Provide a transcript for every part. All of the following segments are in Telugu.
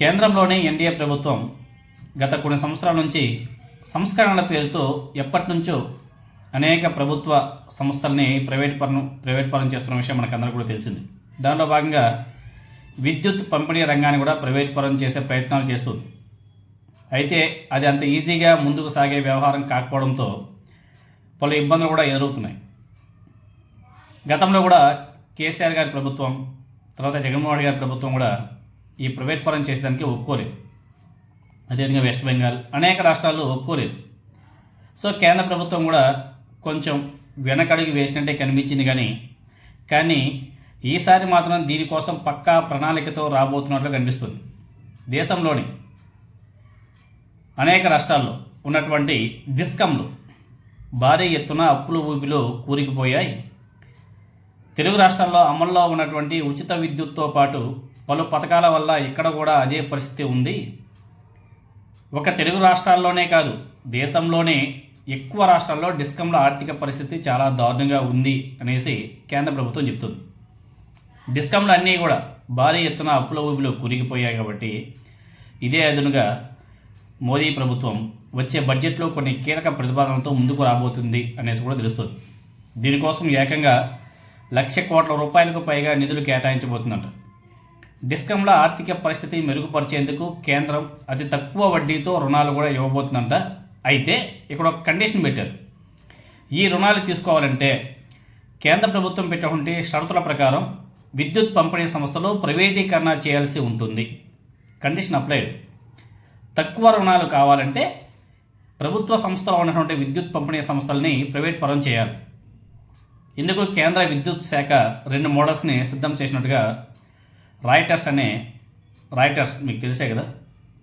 కేంద్రంలోని ఎన్డీఏ ప్రభుత్వం గత కొన్ని సంవత్సరాల నుంచి సంస్కరణల పేరుతో ఎప్పటి నుంచో అనేక ప్రభుత్వ సంస్థల్ని ప్రైవేట్ పరం ప్రైవేట్ పరం చేస్తున్న విషయం మనకు అందరికీ కూడా తెలిసింది. దానిలో భాగంగా విద్యుత్ పంపిణీ రంగాన్ని కూడా ప్రైవేట్ పరం చేసే ప్రయత్నాలు చేస్తుంది అయితే అది అంత ఈజీగా ముందుకు సాగే వ్యవహారం కాకపోవడంతో పలు ఇబ్బందులు కూడా ఎదురవుతున్నాయి. గతంలో కూడా కేసీఆర్ గారి ప్రభుత్వం తర్వాత జగన్మోహన్ రెడ్డి గారి ప్రభుత్వం కూడా ఈ ప్రైవేట్ పరం చేసేదానికి ఒప్పుకోలేదు. అదేవిధంగా వెస్ట్ బెంగాల్ అనేక రాష్ట్రాల్లో ఒప్పుకోలేదు. సో కేంద్ర ప్రభుత్వం కూడా కొంచెం వెనకడుగు వేసినట్టే కనిపించింది కానీ కానీ ఈసారి మాత్రం దీనికోసం పక్కా ప్రణాళికతో రాబోతున్నట్లు కనిపిస్తుంది. దేశంలోని అనేక రాష్ట్రాల్లో ఉన్నటువంటి డిస్కంలు భారీ ఎత్తున అప్పుల ఊపిలో కూరికిపోయాయి. తెలుగు రాష్ట్రాల్లో అమల్లో ఉన్నటువంటి ఉచిత విద్యుత్తో పాటు పలు పథకాల వల్ల ఇక్కడ కూడా అదే పరిస్థితి ఉంది. ఒక తెలుగు రాష్ట్రాల్లోనే కాదు దేశంలోనే ఎక్కువ రాష్ట్రాల్లో డిస్కంల ఆర్థిక పరిస్థితి చాలా దారుణంగా ఉంది అనేసి కేంద్ర ప్రభుత్వం చెప్తుంది. డిస్కంలు అన్నీ కూడా భారీ ఎత్తున అప్పుల ఊబిలో కురిగిపోయాయి కాబట్టి ఇదే అదునుగా మోదీ ప్రభుత్వం వచ్చే బడ్జెట్లో కొన్ని కీలక ప్రతిపాదనలతో ముందుకు రాబోతుంది అనేసి కూడా తెలుస్తుంది. దీనికోసం ఏకంగా లక్ష కోట్ల రూపాయలకు పైగా నిధులు కేటాయించబోతుందంట. డిస్కంల ఆర్థిక పరిస్థితి మెరుగుపరిచేందుకు కేంద్రం అతి తక్కువ వడ్డీతో రుణాలు కూడా ఇవ్వబోతుందంట. అయితే ఇక్కడ ఒక కండిషన్ పెట్టారు. ఈ రుణాలు తీసుకోవాలంటే కేంద్ర ప్రభుత్వం పెట్టినటువంటి షరతుల ప్రకారం విద్యుత్ పంపిణీ సంస్థలు ప్రైవేటీకరణ చేయాల్సి ఉంటుంది. Condition applied. తక్కువ రుణాలు కావాలంటే ప్రభుత్వ సంస్థలో ఉన్నటువంటి విద్యుత్ పంపిణీ సంస్థల్ని ప్రైవేట్ పరం చేయాలి. ఇందుకు కేంద్ర విద్యుత్ శాఖ రెండు మోడల్స్ని సిద్ధం చేసినట్టుగా రాయిటర్స్ అనే రాయిటర్స్ మీకు తెలిసే కదా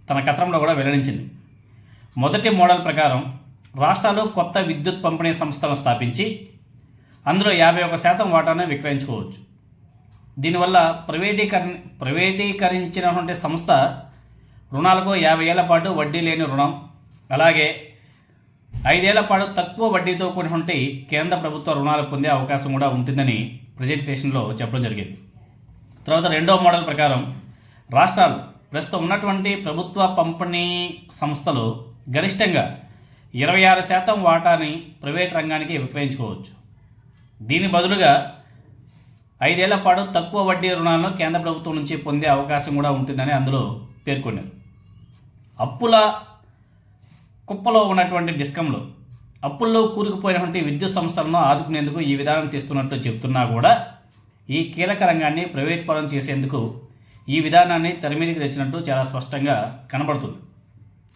తన కథనంలో కూడా వెల్లడించింది. మొదటి మోడల్ ప్రకారం రాష్ట్రాలు కొత్త విద్యుత్ పంపిణీ సంస్థలను స్థాపించి అందులో యాభై ఒక శాతం వాటాను విక్రయించుకోవచ్చు. దీనివల్ల ప్రైవేటీకరణ ప్రైవేటీకరించినటువంటి సంస్థ రుణాలకు యాభై ఏళ్ళ పాటు వడ్డీ లేని రుణం అలాగే ఐదేళ్ళ పాటు తక్కువ వడ్డీతో కూడినటువంటి కేంద్ర ప్రభుత్వ రుణాలు పొందే అవకాశం కూడా ఉంటుందని ప్రజెంటేషన్లో చెప్పడం జరిగింది. తర్వాత రెండవ మోడల్ ప్రకారం రాష్ట్రాలు ప్రస్తుతం ఉన్నటువంటి ప్రభుత్వ పంపిణీ సంస్థలు గరిష్టంగా ఇరవై ఆరు శాతం వాటాని ప్రైవేట్ రంగానికి విక్రయించుకోవచ్చు. దీని బదులుగా ఐదేళ్ళ పాటు తక్కువ వడ్డీ రుణాలను కేంద్ర ప్రభుత్వం నుంచి పొందే అవకాశం కూడా ఉంటుందని అందులో పేర్కొన్నారు. అప్పుల కుప్పలో ఉన్నటువంటి డిస్కంలో అప్పుల్లో కూరుకుపోయినటువంటి విద్యుత్ సంస్థలను ఆదుకునేందుకు ఈ విధానం తీస్తున్నట్లు చెప్తున్నా కూడా ఈ కీలక రంగాన్ని ప్రైవేట్ పరం చేసేందుకు ఈ విధానాన్ని తెరమీదికి తెచ్చినట్టు చాలా స్పష్టంగా కనబడుతుంది.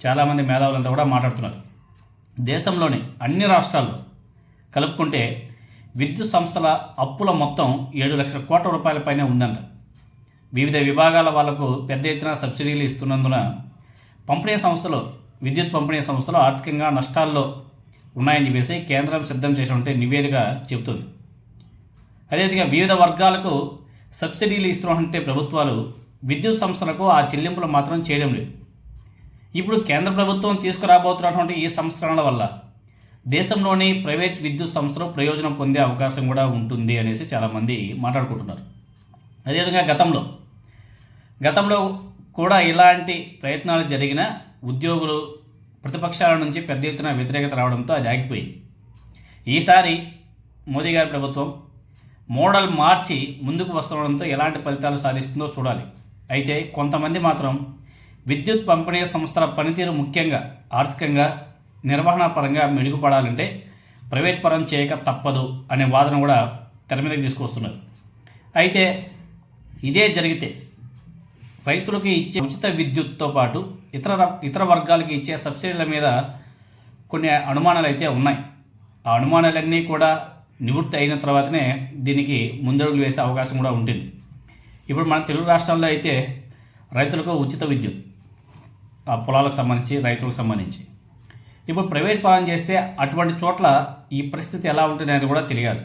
చాలామంది మేధావులంతా కూడా మాట్లాడుతున్నారు. దేశంలోని అన్ని రాష్ట్రాల్లో కలుపుకుంటే విద్యుత్ సంస్థల అప్పుల మొత్తం ఏడు లక్షల కోట్ల రూపాయల పైనే ఉందంట. వివిధ విభాగాల వాళ్ళకు పెద్ద ఎత్తున సబ్సిడీలు ఇస్తున్నందున పంపిణీ సంస్థలు విద్యుత్ పంపిణీ సంస్థలు ఆర్థికంగా నష్టాల్లో ఉన్నాయని చెప్పేసి కేంద్రం సిద్ధం చేసినటువంటి నివేదిక చెబుతుంది. అదేవిధంగా వివిధ వర్గాలకు సబ్సిడీలు ఇస్తున్నటువంటి ప్రభుత్వాలు విద్యుత్ సంస్థలకు ఆ చెల్లింపులు మాత్రం చేయడం లేదు. ఇప్పుడు కేంద్ర ప్రభుత్వం తీసుకురాబోతున్నటువంటి ఈ సంస్కరణల వల్ల దేశంలోని ప్రైవేట్ విద్యుత్ సంస్థలు ప్రయోజనం పొందే అవకాశం కూడా ఉంటుంది అనేసి చాలామంది మాట్లాడుకుంటున్నారు. అదేవిధంగా గతంలో గతంలో కూడా ఇలాంటి ప్రయత్నాలు జరిగిన ఉద్యోగులు ప్రతిపక్షాల నుంచి పెద్ద ఎత్తున వ్యతిరేకత రావడంతో అది ఆగిపోయింది. ఈసారి మోదీ గారి ప్రభుత్వం మోడల్ మార్చి ముందుకు వస్తుండడంతో ఎలాంటి ఫలితాలు సాధిస్తుందో చూడాలి. అయితే కొంతమంది మాత్రం విద్యుత్ పంపిణీ సంస్థల పనితీరు ముఖ్యంగా ఆర్థికంగా నిర్వహణ పరంగా మెరుగుపడాలంటే ప్రైవేట్ పరం చేయక తప్పదు అనే వాదన కూడా తెర మీదకి తీసుకొస్తున్నారు అయితే ఇదే జరిగితే రైతులకు ఇచ్చే ఉచిత విద్యుత్తో పాటు ఇతర ర- ఇతర వర్గాలకు ఇచ్చే సబ్సిడీల మీద కొన్ని అనుమానాలు అయితే ఉన్నాయి. ఆ అనుమానాలన్నీ కూడా నివృత్తి అయిన తర్వాతనే దీనికి ముందడుగులు వేసే అవకాశం కూడా ఉంటుంది. ఇప్పుడు మన తెలుగు రాష్ట్రాల్లో అయితే రైతులకు ఉచిత విద్యుత్ ఆ పొలాలకు సంబంధించి రైతులకు సంబంధించి. ఇప్పుడు ప్రైవేట్ పాలన చేస్తే అటువంటి చోట్ల ఈ పరిస్థితి ఎలా ఉంటుంది అనేది కూడా తెలియాలి.